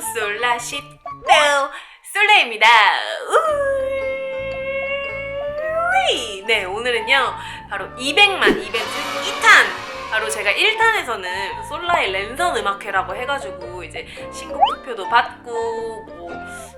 솔라 시도 솔라입니다. 네, 오늘은요. 바로 200만 이벤트 2탄. 바로 제가 1탄에서는 솔라의 랜선 음악회라고 해가지고 이제 신곡 투표도 받고 뭐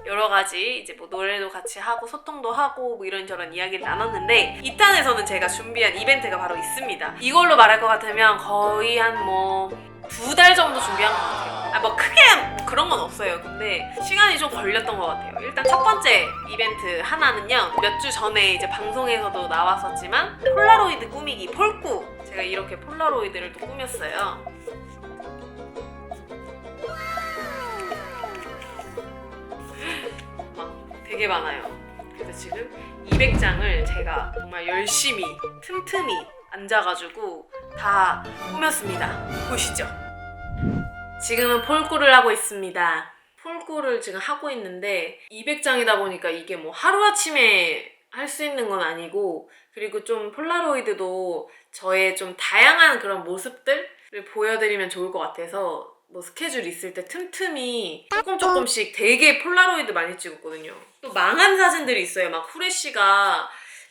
여러 가지 이제 뭐 노래도 같이 하고 소통도 하고 뭐 이런저런 이야기를 나눴는데 2탄에서는 제가 준비한 이벤트가 바로 있습니다. 이걸로 말할 것 같으면 거의 한 뭐 두 달 정도 준비한 것 같아요. 아 뭐 크게 뭐 그런 건 없어요. 근데 시간이 좀 걸렸던 것 같아요. 일단 첫 번째 이벤트 하나는요. 몇 주 전에 이제 방송에서도 나왔었지만 폴라로이드 꾸미기 폴꾸 제가 이렇게 폴라로이드를 또 꾸몄어요. 막 되게 많아요. 그래서 지금 200장을 제가 정말 열심히 틈틈이 앉아가지고 다 꾸몄습니다. 보시죠. 지금은 폴꾸를 하고 있습니다. 폴꾸를 지금 하고 있는데 200장이다 보니까 이게 뭐 하루아침에 할 수 있는 건 아니고 그리고 좀 폴라로이드도 저의 좀 다양한 그런 모습들을 보여드리면 좋을 것 같아서 뭐 스케줄 있을 때 틈틈이 조금 조금씩 되게 폴라로이드 많이 찍었거든요. 또 망한 사진들이 있어요. 막 후레쉬가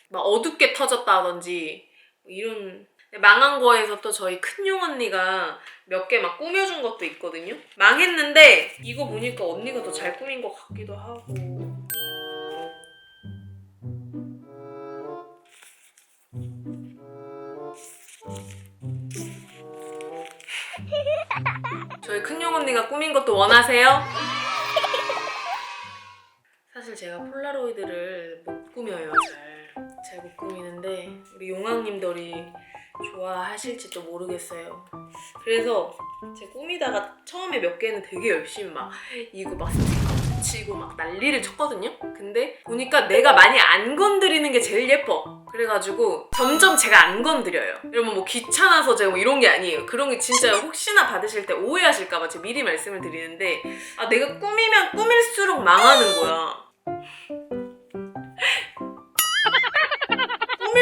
막 어둡게 터졌다든지 뭐 이런 망한 거에서 또 저희 큰용 언니가 몇 개 막 꾸며준 것도 있거든요. 망했는데 이거 보니까 언니가 더 잘 꾸민 것 같기도 하고. 저희 큰용 언니가 꾸민 것도 원하세요? 사실 제가 폴라로이드를 못 꾸며요 잘. 잘 못 꾸미는데 우리 용왕님들이 좋아하실지도 모르겠어요. 그래서 제가 꾸미다가 처음에 몇 개는 되게 열심히 막 이거 막 스티커 붙이고 막 난리를 쳤거든요. 근데 보니까 내가 많이 안 건드리는 게 제일 예뻐. 그래가지고 점점 제가 안 건드려요. 여러분 뭐 귀찮아서 제가 뭐 이런 게 아니에요. 그런 게 진짜 혹시나 받으실 때 오해하실까봐 제가 미리 말씀을 드리는데 아 내가 꾸미면 꾸밀수록 망하는 거야.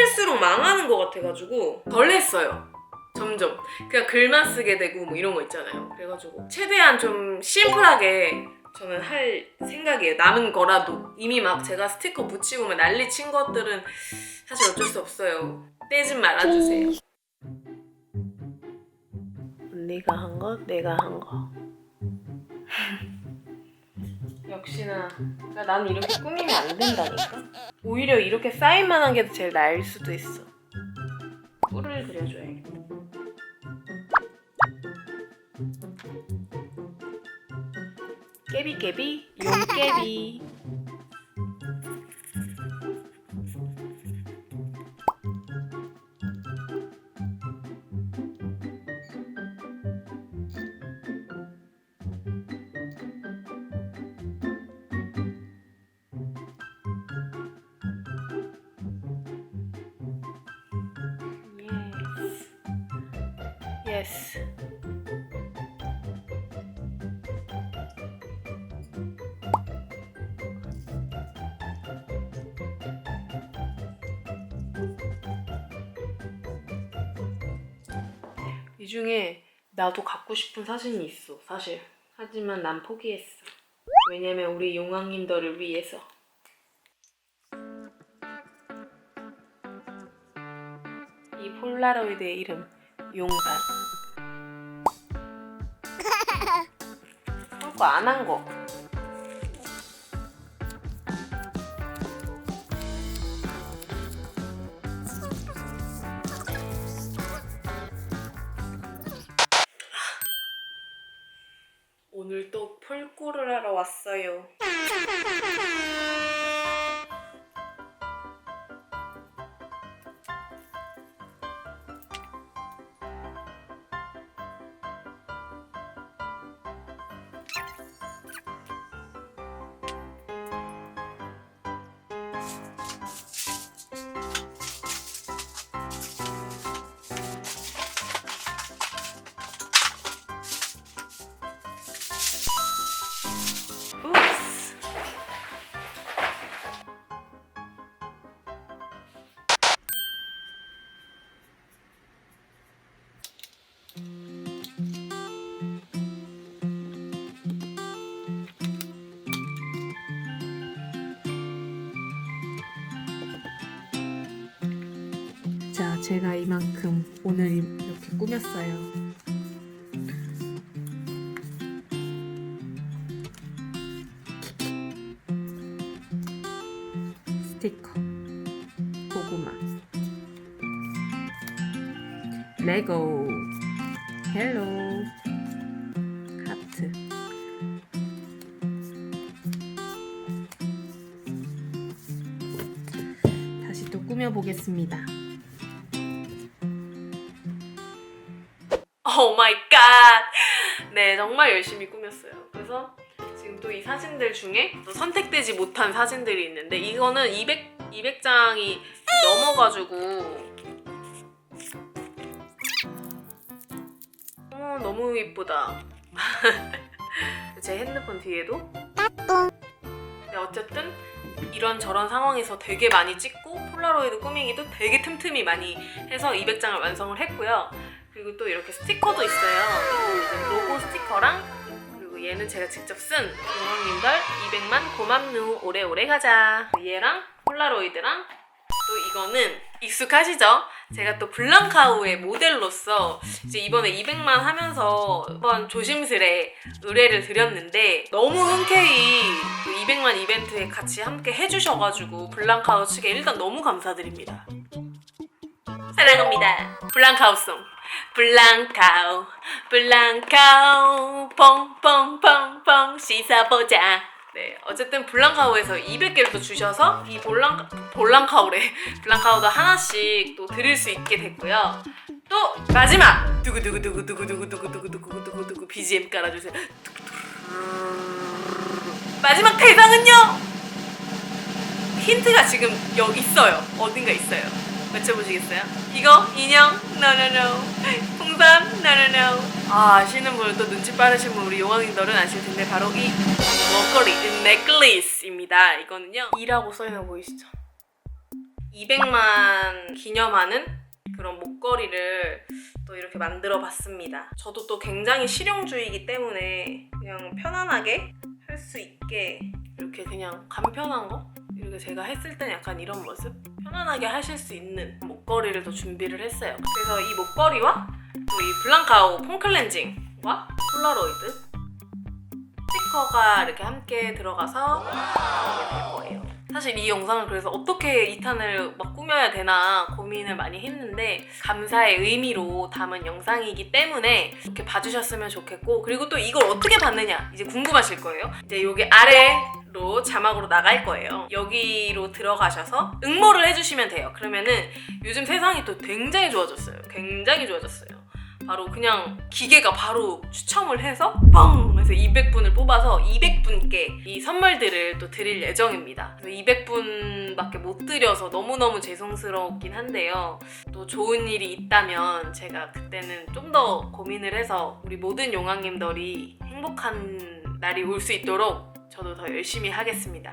꾸밀수록 망하는 것 같아가지고 덜 했어요. 점점 그냥 글만 쓰게 되고 뭐 이런 거 있잖아요. 그래가지고 최대한 좀 심플하게 저는 할 생각이에요. 남은 거라도 이미 막 제가 스티커 붙이고 막 난리 친 것들은 사실 어쩔 수 없어요. 떼지 말아주세요. 언니가 한 거, 내가 한 거. 역시나 그러니까 나는 이렇게 꾸미면 안 된다니까. 오히려 이렇게 사인만한 게 제일 나을 수도 있어. 뿔을 그려줘야겠다. 깨비깨비 용깨비 예스 이 중에 나도 갖고 싶은 사진이 있어, 사실. 하지만 난 포기했어. 왜냐면 우리 용왕님들을 위해서. 이 폴라로이드의 이름, 용산. 그거 안 한 거. 오늘 또 폴꾸를 하러 왔어요. 제가 이만큼 오늘 이렇게 꾸몄어요. 스티커, 고구마, 레고, 헬로, 하트. 다시 또 꾸며보겠습니다. 오 마이 갓! 네, 정말 열심히 꾸몄어요. 그래서 지금 또 이 사진들 중에 또 선택되지 못한 사진들이 있는데 이거는 200, 200장이 넘어가지고 어, 너무 이쁘다. 제 핸드폰 뒤에도 네, 어쨌든 이런 저런 상황에서 되게 많이 찍고 폴라로이드 꾸미기도 되게 틈틈이 많이 해서 200장을 완성을 했고요. 그리고 또 이렇게 스티커도 있어요. 로고 스티커랑 그리고 얘는 제가 직접 쓴 용왕님들 200만 고맙누 오래오래 가자. 얘랑 폴라로이드랑 또 이거는 익숙하시죠? 제가 또 블랑카우의 모델로서 이제 이번에 200만 하면서 한번 조심스레 의뢰를 드렸는데 너무 흔쾌히 그 200만 이벤트에 같이 함께 해주셔가지고 블랑카우 측에 일단 너무 감사드립니다. 사랑합니다. 블랑카우송. 블랑카우, 블랑카우, 퐁퐁퐁퐁 씻어보자. 네, 어쨌든 블랑카우에서 200개를 또 주셔서 이 볼랑 볼랑카우래 블랑카우도 하나씩 또 드릴 수 있게 됐고요. 또 마지막 두구두구두구두구두구두구두구두구두구 BGM 깔아주세요. 마지막 대상은요. 힌트가 지금 여기 있어요. 어딘가 있어요. 맞춰보시겠어요? 이거 인형? No. 풍선? No. 아 아시는 분은 또 눈치 빠르신 분 우리 용왕님들은 아실 텐데 바로 이 목걸이, 이 넥클리스입니다. 이거는요. 2라고 써있는 거 보이시죠? 200만 기념하는 그런 목걸이를 또 이렇게 만들어 봤습니다. 저도 또 굉장히 실용주의이기 때문에 그냥 편안하게 할 수 있게 이렇게 그냥 간편한 거? 이렇게 제가 했을 땐 약간 이런 모습? 편안하게 하실 수 있는 목걸이를 또 준비를 했어요. 그래서 이 목걸이와 또 이 블랑카우 폼클렌징과 폴라로이드 스티커가 이렇게 함께 들어가서 나오게 될 거예요. 사실 이 영상을 그래서 어떻게 2탄을 막 꾸며야 되나 고민을 많이 했는데 감사의 의미로 담은 영상이기 때문에 이렇게 봐주셨으면 좋겠고 그리고 또 이걸 어떻게 받느냐 이제 궁금하실 거예요. 이제 여기 아래 로 자막으로 나갈 거예요. 여기로 들어가셔서 응모를 해주시면 돼요. 그러면은 요즘 세상이 또 굉장히 좋아졌어요. 굉장히 좋아졌어요. 바로 그냥 기계가 바로 추첨을 해서 뻥! 해서 200분을 뽑아서 200분께 이 선물들을 또 드릴 예정입니다. 200분밖에 못 드려서 너무너무 죄송스럽긴 한데요. 또 좋은 일이 있다면 제가 그때는 좀 더 고민을 해서 우리 모든 용왕님들이 행복한 날이 올 수 있도록 저도 더 열심히 하겠습니다.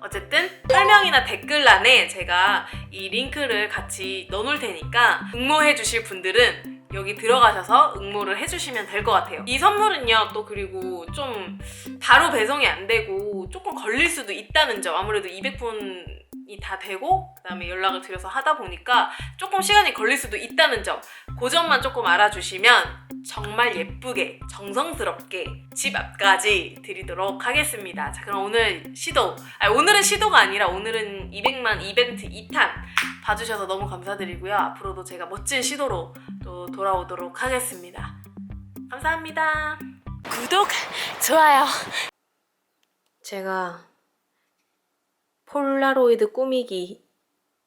어쨌든 설명이나 댓글란에 제가 이 링크를 같이 넣어놓을 테니까 응모해 주실 분들은 여기 들어가셔서 응모를 해주시면 될 것 같아요. 이 선물은요, 또 그리고 좀 바로 배송이 안 되고 조금 걸릴 수도 있다는 점. 아무래도 200분이 다 되고, 그 다음에 연락을 드려서 하다 보니까 조금 시간이 걸릴 수도 있다는 점. 그 점만 조금 알아주시면 정말 예쁘게, 정성스럽게 집 앞까지 드리도록 하겠습니다. 자, 그럼 오늘 시도, 아니, 오늘은 시도가 아니라 오늘은 200만 이벤트 2탄 봐주셔서 너무 감사드리고요. 앞으로도 제가 멋진 시도로 또 돌아오도록 하겠습니다. 감사합니다. 구독, 좋아요. 제가 폴라로이드 꾸미기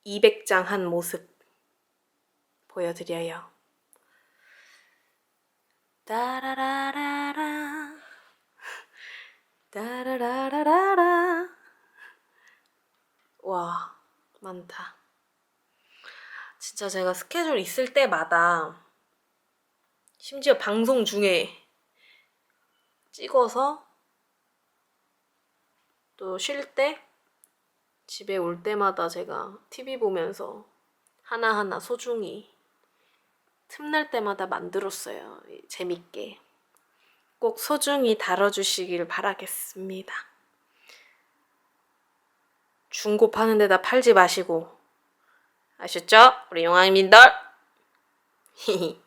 200장 한 모습 보여드려요. 따라라라라 따라라라라 와 많다. 진짜 제가 스케줄 있을 때마다 심지어 방송 중에 찍어서 또 쉴 때 집에 올 때마다 제가 TV 보면서 하나하나 소중히 틈날 때마다 만들었어요. 재밌게. 꼭 소중히 다뤄주시길 바라겠습니다. 중고 파는 데다 팔지 마시고 아셨죠? 우리 용왕님들. 히히.